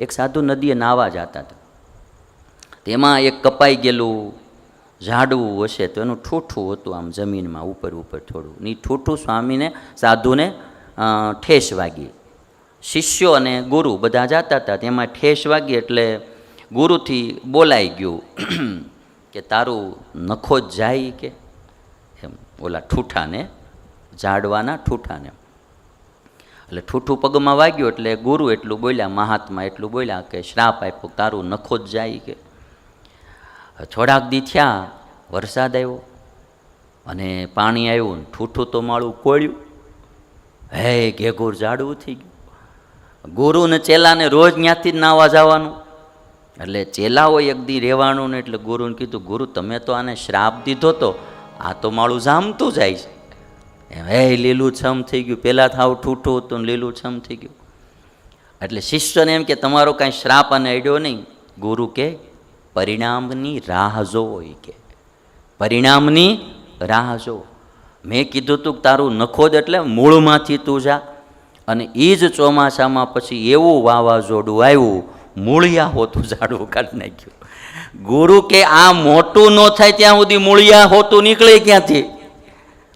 એક સાધુ નદીએ નાવા જતા હતા. તેમાં એક કપાઈ ગયેલું ઝાડવું હશે તો એનું ઠૂઠું હતું આમ જમીનમાં ઉપર ઉપર થોડું. ની ઠૂઠું સ્વામીને, સાધુને ઠેસ વાગી. શિષ્યો અને ગુરુ બધા જતા હતા. તેમાં ઠેસ વાગી એટલે ગુરુથી બોલાઈ ગયું કે તારું નખો જ જાય કે? એમ ઓલા ઠૂઠાને, ઝાડવાના ઠૂઠાને. એટલે ઠૂઠું પગમાં વાગ્યું એટલે ગુરુ એટલું બોલ્યા, મહાત્મા એટલું બોલ્યા કે શ્રાપ આપ્યો, તારું નખો જ જાય કે. થોડાક દી થયા, વરસાદ આવ્યો અને પાણી આવ્યું, ઠૂઠું તો માળું કોળ્યું. હે, ઘેઘોર જાડવું થઈ ગયું. ગુરુને ચેલાને રોજ ત્યાંથી જ નાવા જવાનું. એટલે ચેલા એક દી રહેવાનું ને એટલે ગુરુને કીધું, ગુરુ, તમે તો આને શ્રાપ દીધો તો આ તો માળું જામતું જાય છે. એમ, હે, લીલું છમ થઈ ગયું. પહેલાં થાવ ઠૂઠું હતું લીલુંછમ લીલું છમ થઈ ગયું. એટલે શિષ્યને એમ કે, તમારો કાંઈ શ્રાપ અને અડ્યો નહીં. ગુરુ કે, પરિણામની રાહ જોવો, એ કે, પરિણામની રાહ જો મેં કીધું તું તારું નખોદ એટલે મૂળમાંથી તું જા. અને એ જ ચોમાસામાં પછી એવું વાવાઝોડું આવ્યું, મૂળિયા હોતું ઝાડવું કાઢી નાખ્યું. ગુરુ કે, આ મોટું ન થાય ત્યાં સુધી મૂળિયા હોતું નીકળે ક્યાંથી?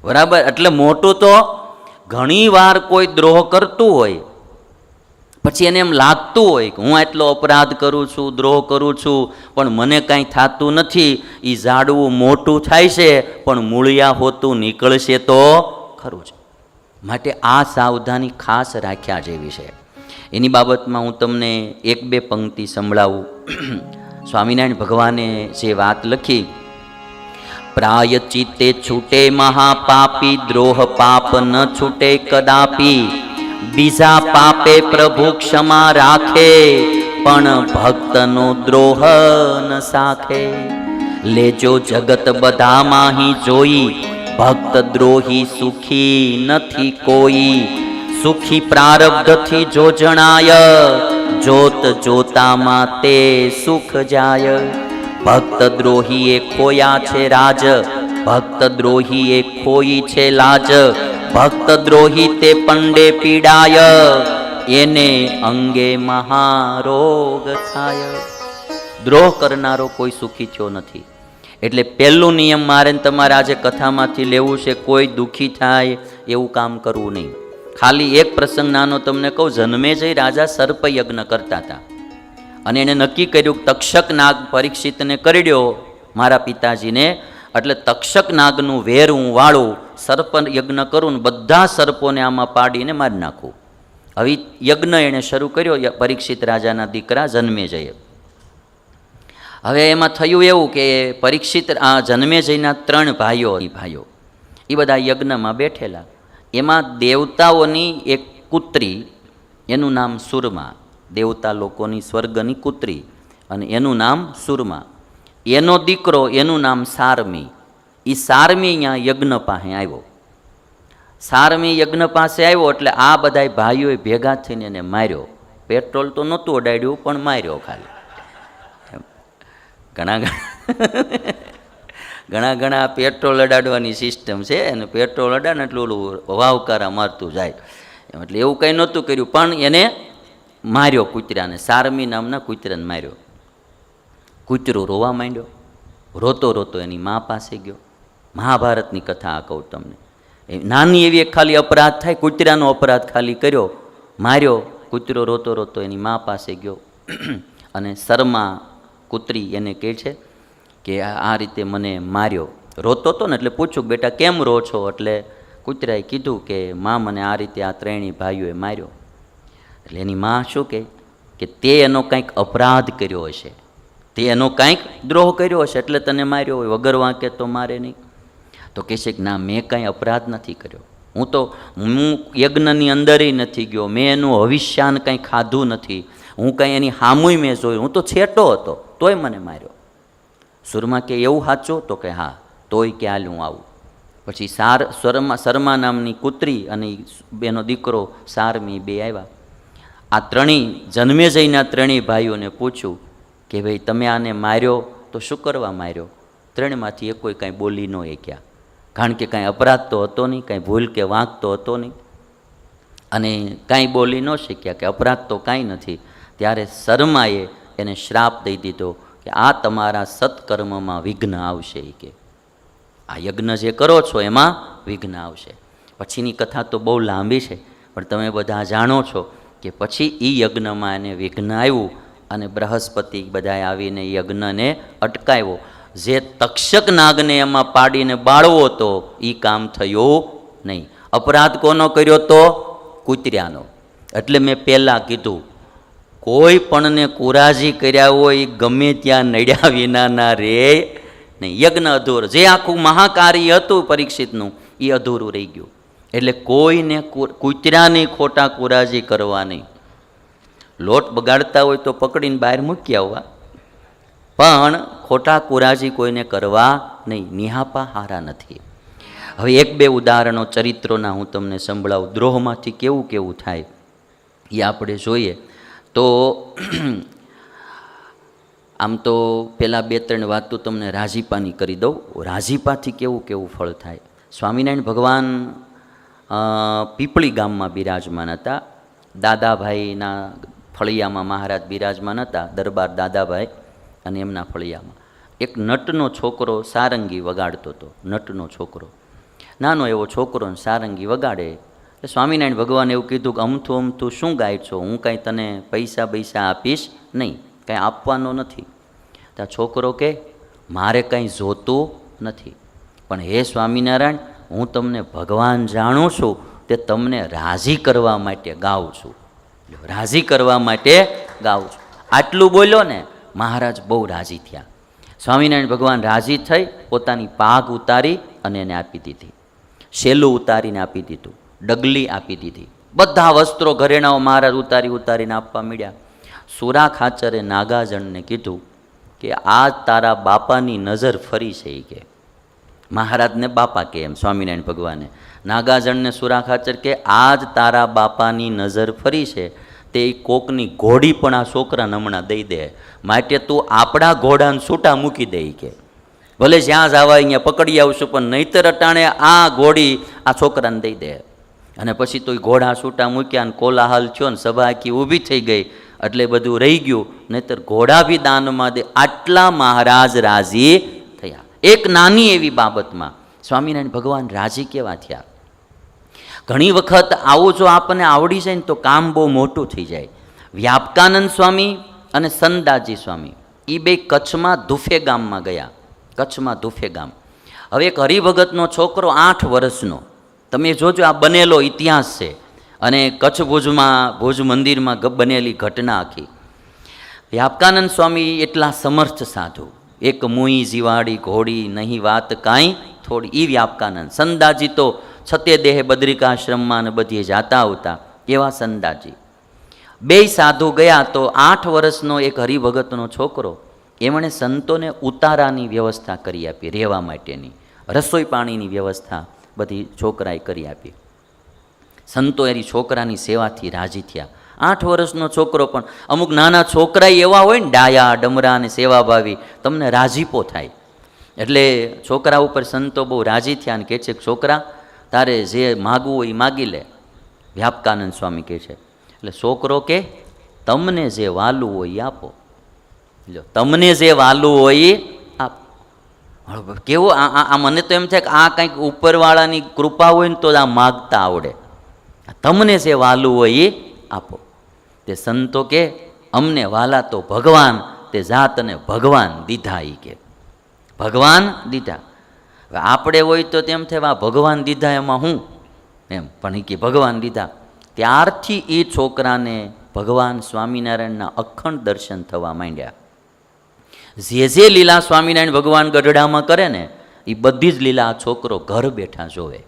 બરાબર? એટલે મોટું તો ઘણી વાર કોઈ દ્રોહ કરતું હોય, પછી એને એમ લાગતું હોય કે હું એટલો અપરાધ કરું છું, દ્રોહ કરું છું, પણ મને કાંઈ થતું નથી એ ઝાડવું મોટું થાય છે, પણ મૂળિયા હોતું નીકળશે તો ખરું છે માટે આ સાવધાની ખાસ રાખ્યા જેવી છે. એની બાબતમાં હું તમને એક બે પંક્તિ સંભળાવું. સ્વામિનારાયણ ભગવાને જે વાત લખી પ્રાયચિતે છૂટે મહાપાપી, દ્રોહ પાપ ન છૂટે કદાપી. બીજા પાપે પ્રભુ ક્ષમા રાખે, પણ ભક્તનો દ્રોહ ન સાખે. લેજો જગત બધા માહી જોઈ, ભક્ત દ્રોહી સુખી નથી કોઈ. સુખી પ્રારબ્ધથી જો જણાય, જોત જોતામાં તે સુખ જાય. ભક્ત દ્રોહીએ ખોયા છે રાજ ભક્ત દ્રોહીએ ખોઈ છે લાજ ભક્ત દ્રોહી તે પંડે પીડાય, એને અંગે મહારોગ થાય. દ્રોહ કરનારો કોઈ સુખી થયો નથી. એટલે પહેલું નિયમ મારે તમારે આજે કથામાંથી લેવું છે, કોઈ દુઃખી થાય એવું કામ કરવું નહીં. ખાલી એક પ્રસંગ નાનો તમને કહું, જન્મે જઈ રાજા સર્પયજ્ઞ કરતા હતા. અને એણે નક્કી કર્યું, તક્ષક નાગ પરીક્ષિતને કરડ્યો મારા પિતાજીને. એટલે તક્ષક નાગનું વેર હું વાળું સર્પ યજ્ઞ કરું ને બધા સર્પોને આમાં પાડીને મારી નાખું. હવે યજ્ઞ એણે શરૂ કર્યો પરીક્ષિત રાજાના દીકરા જન્મે જઈએ. હવે એમાં થયું એવું કે પરીક્ષિત આ જન્મે જઈના ત્રણ ભાઈઓ ભાઈઓ એ બધા યજ્ઞમાં બેઠેલા. એમાં દેવતાઓની એક કુત્રી એનું નામ સુરમા. દેવતા લોકોની સ્વર્ગની કૂતરી અને એનું નામ સુરમા. એનો દીકરો એનું નામ સારમી. એ સારમી અહીંયા યજ્ઞ પાસે આવ્યો. સારમી યજ્ઞ પાસે આવ્યો એટલે આ બધાય ભાઈઓએ ભેગા થઈને એને માર્યો. પેટ્રોલ તો નહોતું અડાડ્યું, પણ માર્યો ખાલી. ઘણા ઘણા ઘણા ઘણા પેટ્રોલ અડાડવાની સિસ્ટમ છે અને પેટ્રોલ અડાડે એટલે ઓલું વાવકારા મારતું જાય. એટલે એવું કંઈ નહોતું કર્યું, પણ એને માર્યો કૂતરાને, સારમી નામના કૂતરાને માર્યો. કૂતરો રોવા માંડ્યો. રોતો રોતો એની મા પાસે ગયો. મહાભારતની કથા આ કહું તમને. એ નાની એવી એક ખાલી અપરાધ થાય, કૂતરાનો અપરાધ ખાલી કર્યો, માર્યો, કૂતરો રોતો રોતો એની મા પાસે ગયો. અને શર્મા કૂતરી એને કહે છે કે આ રીતે મને માર્યો. રોતો તો ને એટલે પૂછ્યું બેટા કેમ રો છો? એટલે કૂતરાએ કીધું કે મા મને આ રીતે આ ત્રણેય ભાઈઓએ માર્યો. એટલે એની માં શું કહે? કે તે એનો કંઈક અપરાધ કર્યો હશે. તે એનો કંઈક દ્રોહ કર્યો હશે, એટલે તને માર્યો હોય. વગર વાંકે તો મારે નહીં. તો કહે છે કે ના, મેં કાંઈ અપરાધ નથી કર્યો. હું તો, હું યજ્ઞની અંદરય નથી ગયો. મેં એનું હવિષ્યાન કંઈ ખાધું નથી. હું કંઈ એની હામુય મેં જોયું. હું તો છેટો હતો, તોય મને માર્યો. સુરમાં કે એવું સાચું તો કે હા, તોય ક્યાં હું આવું. પછી સાર, શર્મા શર્મા નામની કૂતરી અને એનો દીકરો સારમી બે આવ્યા. આ ત્રણેય જન્મે જઈને ત્રણેય ભાઈઓને પૂછ્યું કે ભાઈ, તમે આને માર્યો? તો શું કરવા માર્યો? ત્રણમાંથી એ કોઈ કાંઈ બોલી ન એક્યા કારણ કે કાંઈ અપરાધ તો હતો નહીં, કાંઈ ભૂલ કે વાંક તો હતો નહીં. અને કાંઈ બોલી ન શક્યા કે અપરાધ તો કાંઈ નથી. ત્યારે શર્માએ એને શ્રાપ દઈ દીધો કે, આ તમારા સત્કર્મમાં વિઘ્ન આવશે કે. આ યજ્ઞ જે કરો છો એમાં વિઘ્ન આવશે. પછીની કથા તો બહુ લાંબી છે, પણ તમે બધા જાણો છો કે પછી એ યજ્ઞમાં એને વિઘ્ન આવ્યું અને બૃહસ્પતિ બધાએ આવીને યજ્ઞને અટકાવ્યો. જે તક્ષક નાગને એમાં પાડીને બાળવો તો એ કામ થયું નહીં. અપરાધ કોનો કર્યો તો? કૂતર્યાનો. એટલે મેં પહેલાં કીધું, કોઈ પણને કુરાજી કર્યા હોય એ ગમે ત્યાં નડ્યા વિનાના રે નહીં. યજ્ઞ અધૂર. જે આખું મહાકાર્ય હતું પરીક્ષિતનું એ અધૂરું રહી ગયું. એટલે કોઈને કૂતરાની ખોટા કુરાજી કરવા નહીં. લોટ બગાડતા હોય તો પકડીને બહાર મૂકી આવવા. પણ ખોટા કુરાજી કોઈને કરવા નહીં. નિહાપા હારા નથી. હવે એક બે ઉદાહરણો ચરિત્રોના હું તમને સંભળાવું. દ્રોહમાંથી કેવું કેવું થાય એ આપણે જોઈએ. તો આમ તો પહેલાં બે ત્રણ વાત તો તમને રાજીપાની કરી દઉં. રાજીપાથી કેવું કેવું ફળ થાય? સ્વામિનારાયણ ભગવાન પીપળી ગામમાં બિરાજમાન હતા. દાદાભાઈના ફળિયામાં મહારાજ બિરાજમાન હતા, દરબાર દાદાભાઈ અને એમના ફળિયામાં. એક નટનો છોકરો સારંગી વગાડતો હતો, નટનો છોકરો. નાનો એવો છોકરો સારંગી વગાડે. એટલે સ્વામિનારાયણ ભગવાને એવું કીધું કે, અમથું અમથું, શું ગાય છો હું કાંઈ તને પૈસા પૈસા આપીશ નહીં, કાંઈ આપવાનો નથી. તો છોકરો કે, મારે કાંઈ જોતું નથી. પણ હે સ્વામિનારાયણ હું તમને ભગવાન જાણું છું તે તમને રાજી કરવા માટે ગાઉં છું. રાજી કરવા માટે ગાઉં છું. આટલું બોલ્યો ને મહારાજ બહુ રાજી થયા. સ્વામિનારાયણ ભગવાન રાજી થઈ, પોતાની પાઘ ઉતારી અને એને આપી દીધી. શેલું ઉતારીને આપી દીધું, ડગલી આપી દીધી. બધા વસ્ત્રો ઘરેણાઓ મહારાજ ઉતારી ઉતારીને આપવા મળ્યા સુરા ખાચરે નાગાજણને કીધું કે આ તારા બાપાની નજર ફરી છે એ કે. મહારાજને બાપા કે એમ, સ્વામિનારાયણ ભગવાને. નાગાજણને સુરાખાચર કે, આજ તારા બાપાની નજર ફરી છે. તે કોકની ઘોડી પણ આ છોકરા હમણાં દઈ દે. માટે તું આપણા ઘોડાને છૂટા મૂકી દે કે. ભલે જ્યાં જવા અહીંયા પકડી આવશું, પણ નહીતર અટાણે આ ઘોડી આ છોકરાને દઈ દે. અને પછી તો ઘોડા છૂટા મૂક્યા અને કોલાહલ થયો ને સભા આખી ઊભી થઈ ગઈ. એટલે બધું રહી ગયું. નહીતર ઘોડા બી દાનમાં દે. આટલા મહારાજ રાજી એક નાની એવી બાબતમાં સ્વામિનારાયણ ભગવાન રાજી કેવા થયા? ઘણી વખત આવું જો આપણને આવડી જાય ને તો કામ બહુ મોટું થઈ જાય. વ્યાપકાનંદ સ્વામી અને સંદાજી સ્વામી એ બે કચ્છમાં ધુફે ગામમાં ગયા. કચ્છમાં ધુફે ગામ. હવે એક હરિભગતનો છોકરો આઠ વર્ષનો. તમે જોજો આ બનેલો ઇતિહાસ છે. અને કચ્છ ભુજમાં, ભુજ મંદિરમાં બનેલી ઘટના આખી. વ્યાપકાનંદ સ્વામી એટલા સમર્થ સાધુ. એક મુઈ જીવાડી ઘોડી નહીં વાત કાંઈ થોડી. ઈ વ્યાપકાનંદ. સંદાજી તો છતે દેહે બદ્રિકાશ્રમમાં ને બધીએ જાતા આવતા. એવા સંદાજી. બે સાધુ ગયા તો આઠ વર્ષનો એક હરિભગતનો છોકરો. એમણે સંતોને ઉતારાની વ્યવસ્થા કરી આપી રહેવા માટેની. રસોઈ પાણીની વ્યવસ્થા બધી છોકરાએ કરી આપી. સંતો એની છોકરાની સેવાથી રાજી થયા. આઠ વર્ષનો છોકરો પણ. અમુક નાના છોકરા એવા હોય ને, ડાયા, ડમરા અને સેવાભાવી, તમને રાજીપો થાય. એટલે છોકરા ઉપર સંતો બહુ રાજી થયા ને કહે છે કે છોકરા, તારે જે માગવું હોય એ માગી લે. વ્યાપકાનંદ સ્વામી કહે છે. એટલે છોકરો કે, તમને જે વાલું હોય એ આપો. લ્યો, તમને જે વાલું હોય એ આપો. કેવો આ મને તો એમ છે કે આ કંઈક ઉપરવાળાની કૃપા હોય ને તો આ માગતા આવડે. તમને જે વાલું હોય એ આપો. તે સંતો કે, અમને વાલા તો ભગવાન, તે જાતને ભગવાન દીધા એ કે. ભગવાન દીધા. હવે આપણે હોય તો તેમ થાય ભગવાન દીધા એમાં હું? એમ. પણ એ કે, ભગવાન દીધા. ત્યારથી એ છોકરાને ભગવાન સ્વામિનારાયણના અખંડ દર્શન થવા માંડ્યા. જે જે લીલા સ્વામિનારાયણ ભગવાન ગઢડામાં કરે ને એ બધી જ લીલા છોકરો ઘર બેઠા જોવે.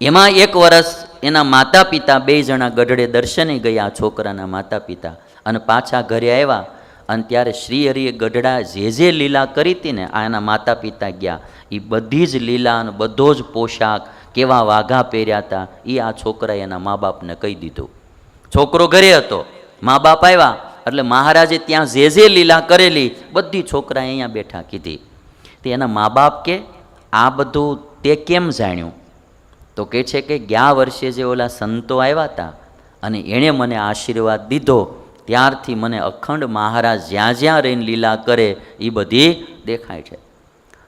એમાં એક વર્ષ એના માતા પિતા બે જણા ગઢડે દર્શને ગયા છોકરાના માતા પિતા અને પાછા ઘરે આવ્યા અને ત્યારે શ્રી હરિએ ગઢડા જે જે લીલા કરી હતી ને આ એના માતા પિતા ગયા. એ બધી જ લીલા અને બધો જ પોશાક કેવા વાઘા પહેર્યા હતા એ આ છોકરાએ એના મા બાપને કહી દીધું. છોકરો ઘરે હતો મા બાપ આવ્યા, એટલે મહારાજે ત્યાં જે જે લીલા કરેલી, બધી છોકરાએ અહીંયા બેઠા કીધી. તે એના મા બાપ કે, આ બધું તે કેમ જાણ્યું? તો કહે છે કે ગયા વર્ષે જે ઓલા સંતો આવ્યા હતા અને એણે મને આશીર્વાદ દીધો, ત્યારથી મને અખંડ મહારાજ જ્યાં જ્યાં રહીને લીલા કરે એ બધી દેખાય છે.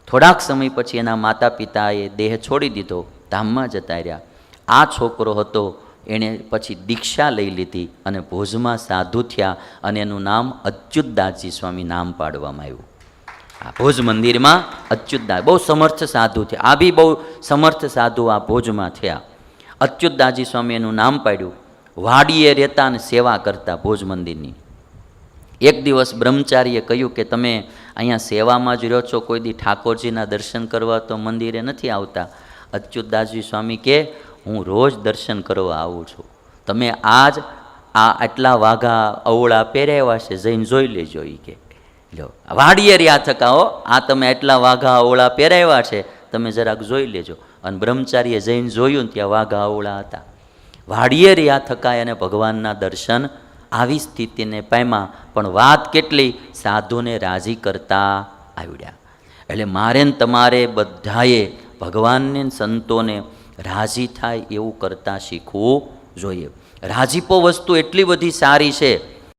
થોડાક સમય પછી એના માતા પિતાએ દેહ છોડી દીધો, ધામમાં જતા રહ્યા. આ છોકરો હતો, એણે પછી દીક્ષા લઈ લીધી અને ભોજમાં સાધુ થયા અને એનું નામ અચ્યુતદાસજી સ્વામી નામ પાડવામાં આવ્યું. આ ભોજ મંદિરમાં અચ્યુતદાસ બહુ સમર્થ સાધુ છે આ બી બહુ સમર્થ સાધુ આ ભોજમાં થયા. અચ્યુતદાસજી સ્વામી એનું નામ પાડ્યું. વાડીએ રહેતા અને સેવા કરતા ભોજ મંદિરની. એક દિવસ બ્રહ્મચારીએ કહ્યું કે તમે અહીંયા સેવામાં જ રહ્યો છો, કોઈ દી ઠાકોરજીના દર્શન કરવા તો મંદિરે નથી આવતા. અચ્યુતદાસજી સ્વામી કે, હું રોજ દર્શન કરવા આવું છું. તમે આજ આ આટલા વાઘા અવળા પહેરાવ્યા છે જઈને જોઈ લેજો એ કે. લો. વાડીએ આ થકા હો. આ તમે એટલા વાઘા અવળા પહેરાવ્યા છે, તમે જરાક જોઈ લેજો. અને બ્રહ્મચારીએ જઈને જોયું ને ત્યાં વાઘા અવળા હતા. વાડિયેરી આ થકાય અને ભગવાનના દર્શન આવી સ્થિતિને પામ્યા. પણ વાત કેટલી? સાધુને રાજી કરતા આવડ્યા. એટલે મારે ને તમારે બધાએ ભગવાનને સંતોને રાજી થાય એવું કરતાં શીખવું જોઈએ. રાજીપો વસ્તુ એટલી બધી સારી છે